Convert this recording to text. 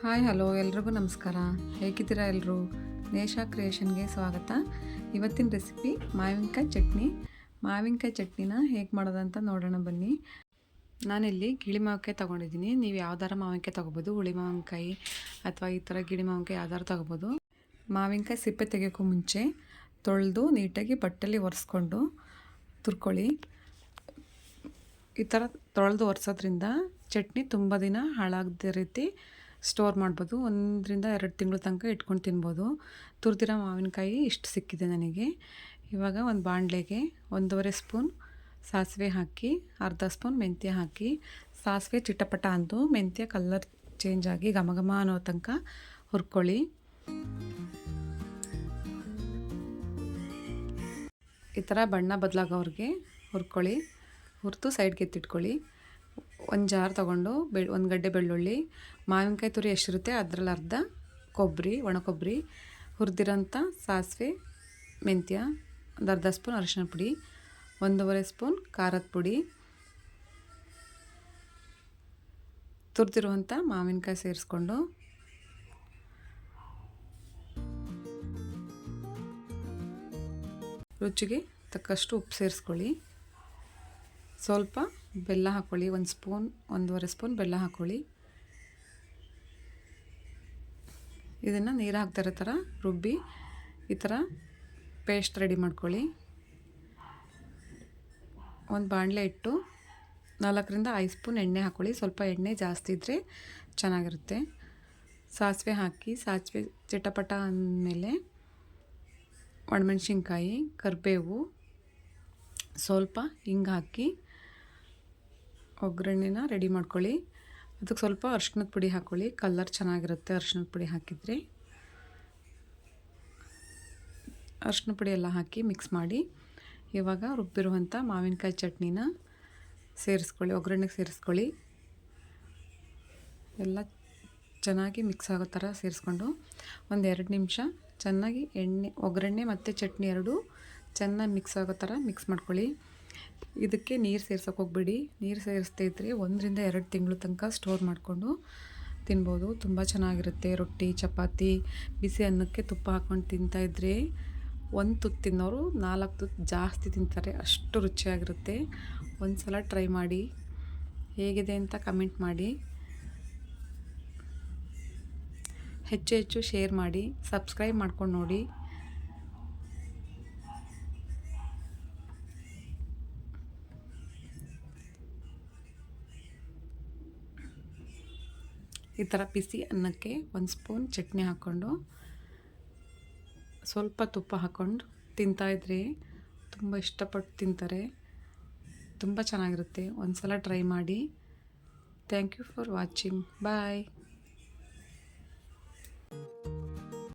Hi, hello, ಎಲ್ರಿಗೂ ನಮಸ್ಕಾರ. ಹೇಗಿದ್ದೀರಾ ಎಲ್ಲರೂ ನೇಷಾ ಕ್ರಿಯೇಷನ್ಗೆ ಸ್ವಾಗತ. ಇವತ್ತಿನ ರೆಸಿಪಿ ಮಾವಿನಕಾಯಿ ಚಟ್ನಿ. ಮಾವಿನಕಾಯಿ ಚಟ್ನಿನ ಹೇಗೆ ಮಾಡೋದಂತ ನೋಡೋಣ ಬನ್ನಿ. ನಾನಿಲ್ಲಿ ಗಿಳಿ ಮಾವಿನಕಾಯಿ ತೊಗೊಂಡಿದ್ದೀನಿ. ನೀವು ಯಾವ್ದಾರ ಮಾವಿನಕಾಯಿ ತೊಗೋಬೋದು, ಹುಳಿ ಮಾವಿನಕಾಯಿ ಅಥವಾ ಈ ಥರ ಗಿಳಿ ಮಾವಿನಕಾಯಿ ಯಾವ್ದಾರು ತೊಗೋಬೋದು. ಮಾವಿನಕಾಯಿ ಸಿಪ್ಪೆ ತೆಗೆಯೋಕ್ಕೂ ಮುಂಚೆ ತೊಳೆದು ನೀಟಾಗಿ ಬಟ್ಟೆಲಿ ಒರೆಸ್ಕೊಂಡು ತುರ್ಕೊಳ್ಳಿ. ಈ ಥರ ತೊಳೆದು ಒರೆಸೋದ್ರಿಂದ ಚಟ್ನಿ ತುಂಬ ದಿನ ಹಾಳಾಗದ ರೀತಿ ಸ್ಟೋರ್ ಮಾಡ್ಬೋದು. ಒಂದರಿಂದ ಎರಡು ತಿಂಗಳ ತನಕ ಇಟ್ಕೊಂಡು ತಿನ್ಬೋದು. ತುರಿದಿರೋ ಮಾವಿನಕಾಯಿ ಇಷ್ಟು ಸಿಕ್ಕಿದೆ ನನಗೆ. ಇವಾಗ ಒಂದು ಬಾಣಲೆಗೆ ಒಂದೂವರೆ ಸ್ಪೂನ್ ಸಾಸಿವೆ ಹಾಕಿ, ಅರ್ಧ ಸ್ಪೂನ್ ಮೆಂತ್ಯ ಹಾಕಿ, ಸಾಸಿವೆ ಚಿಟಪಟ ಅಂತು ಮೆಂತ್ಯ ಕಲರ್ ಚೇಂಜ್ ಆಗಿ ಘಮ ಘಮ ಅನ್ನೋ ತನಕ ಹುರ್ಕೊಳ್ಳಿ. ಈ ಥರ ಬಣ್ಣ ಬದಲಾಗೋವ್ರಿಗೆ ಹುರ್ಕೊಳ್ಳಿ. ಹುರಿದು ಸೈಡ್ಗೆ ಎತ್ತಿಟ್ಕೊಳ್ಳಿ. ಒಂದು ಜಾರ್ ತೊಗೊಂಡು ಬೆ, ಒಂದು ಗಡ್ಡೆ ಬೆಳ್ಳುಳ್ಳಿ, ಮಾವಿನಕಾಯಿ ತುರಿ ಎಷ್ಟಿರುತ್ತೆ ಅದರಲ್ಲಿ ಅರ್ಧ ಕೊಬ್ಬರಿ ಒಣ ಕೊಬ್ಬರಿ ಹುರಿದಿರೋಂಥ ಸಾಸಿವೆ, ಮೆಂತ್ಯ, ಒಂದು ಅರ್ಧ ಸ್ಪೂನ್ ಅರಿಶಿನ ಪುಡಿ, ಒಂದೂವರೆ ಸ್ಪೂನ್ ಖಾರದ ಪುಡಿ. ತುರಿದಿರುವಂಥ ಮಾವಿನಕಾಯಿ ಸೇರಿಸ್ಕೊಂಡು ರುಚಿಗೆ ತಕ್ಕಷ್ಟು ಉಪ್ಪು ಸೇರಿಸ್ಕೊಳ್ಳಿ. ಸ್ವಲ್ಪ ಬೆಲ್ಲ ಹಾಕ್ಕೊಳ್ಳಿ ಒಂದು ಸ್ಪೂನ್, ಒಂದೂವರೆ ಸ್ಪೂನ್ ಬೆಲ್ಲ ಹಾಕ್ಕೊಳ್ಳಿ ಇದನ್ನು ನೀರು ಹಾಕ್ತಿರೋ ಥರ ರುಬ್ಬಿ, ಈ ಥರ ಪೇಸ್ಟ್ ರೆಡಿ ಮಾಡ್ಕೊಳ್ಳಿ. ಒಂದು ಬಾಣಲೆ ಇಟ್ಟು ನಾಲ್ಕರಿಂದ ಐದು ಸ್ಪೂನ್ ಎಣ್ಣೆ ಹಾಕ್ಕೊಳ್ಳಿ ಸ್ವಲ್ಪ ಎಣ್ಣೆ ಜಾಸ್ತಿ ಇದ್ದರೆ ಚೆನ್ನಾಗಿರುತ್ತೆ. ಸಾಸಿವೆ ಹಾಕಿ, ಸಾಸಿವೆ ಚಟಪಟ ಅಂದಮೇಲೆ ಒಣಮೆಣ್ಸಿನ್ಕಾಯಿ, ಕರಿಬೇವು, ಸ್ವಲ್ಪ ಹಿಂಗೆ ಹಾಕಿ ಒಗ್ಗರಣೆನ ರೆಡಿ ಮಾಡ್ಕೊಳ್ಳಿ. ಅದಕ್ಕೆ ಸ್ವಲ್ಪ ಅರ್ಶಿನದ ಪುಡಿ ಹಾಕ್ಕೊಳ್ಳಿ ಕಲ್ಲರ್ ಚೆನ್ನಾಗಿರುತ್ತೆ ಅರ್ಶಿಣದ ಪುಡಿ ಹಾಕಿದರೆ. ಅರ್ಶಿನ ಪುಡಿ ಎಲ್ಲ ಹಾಕಿ ಮಿಕ್ಸ್ ಮಾಡಿ. ಇವಾಗ ರುಬ್ಬಿರುವಂಥ ಮಾವಿನಕಾಯಿ ಚಟ್ನಿನ ಸೇರಿಸ್ಕೊಳ್ಳಿ, ಒಗ್ಗರಣೆಗೆ ಸೇರಿಸ್ಕೊಳ್ಳಿ. ಎಲ್ಲ ಚೆನ್ನಾಗಿ ಮಿಕ್ಸ್ ಆಗೋ ಥರ ಸೇರಿಸ್ಕೊಂಡು ಒಂದು ಎರಡು ನಿಮಿಷ ಚೆನ್ನಾಗಿ ಎಣ್ಣೆ, ಒಗ್ಗರಣೆ ಮತ್ತು ಚಟ್ನಿ ಎರಡು ಚೆನ್ನಾಗಿ ಮಿಕ್ಸ್ ಆಗೋ ಥರ ಮಿಕ್ಸ್ ಮಾಡ್ಕೊಳ್ಳಿ. ಇದಕ್ಕೆ ನೀರು ಸೇರ್ಸೋಕೆ ಹೋಗ್ಬೇಡಿ. ನೀರು ಸೇರಿಸ್ತೈತ್ರಿ, ಒಂದರಿಂದ ಎರಡು ತಿಂಗಳು ತನಕ ಸ್ಟೋರ್ ಮಾಡಿಕೊಂಡು ತಿನ್ಬೋದು. ತುಂಬ ಚೆನ್ನಾಗಿರುತ್ತೆ ರೊಟ್ಟಿ, ಚಪಾತಿ, ಬಿಸಿ ಅನ್ನಕ್ಕೆ ತುಪ್ಪ ಹಾಕ್ಕೊಂಡು ತಿಂತಾಯಿದ್ರೆ ಒಂದು ತುತ್ತು ತಿನ್ನೋರು ನಾಲ್ಕು ತುತ್ತು ಜಾಸ್ತಿ ತಿಂತಾರೆ. ಅಷ್ಟು ರುಚಿಯಾಗಿರುತ್ತೆ. ಒಂದು ಸಲ ಟ್ರೈ ಮಾಡಿ. ಹೇಗಿದೆ ಅಂತ ಕಮೆಂಟ್ ಮಾಡಿ. ಹೆಚ್ಚು ಹೆಚ್ಚು ಶೇರ್ ಮಾಡಿ. ಸಬ್ಸ್ಕ್ರೈಬ್ ಮಾಡ್ಕೊಂಡು ನೋಡಿ. ಈ ಥರ ಬಿಸಿ ಅನ್ನಕ್ಕೆ ಒಂದು ಸ್ಪೂನ್ ಚಟ್ನಿ ಹಾಕ್ಕೊಂಡು ಸ್ವಲ್ಪ ತುಪ್ಪ ಹಾಕ್ಕೊಂಡು ತಿಂತಾಯಿದ್ರೆ ತುಂಬ ಇಷ್ಟಪಟ್ಟು ತಿಂತಾರೆ. ತುಂಬ ಚೆನ್ನಾಗಿರುತ್ತೆ. ಒಂದು ಸಲ ಟ್ರೈ ಮಾಡಿ. Thank you for watching. Bye.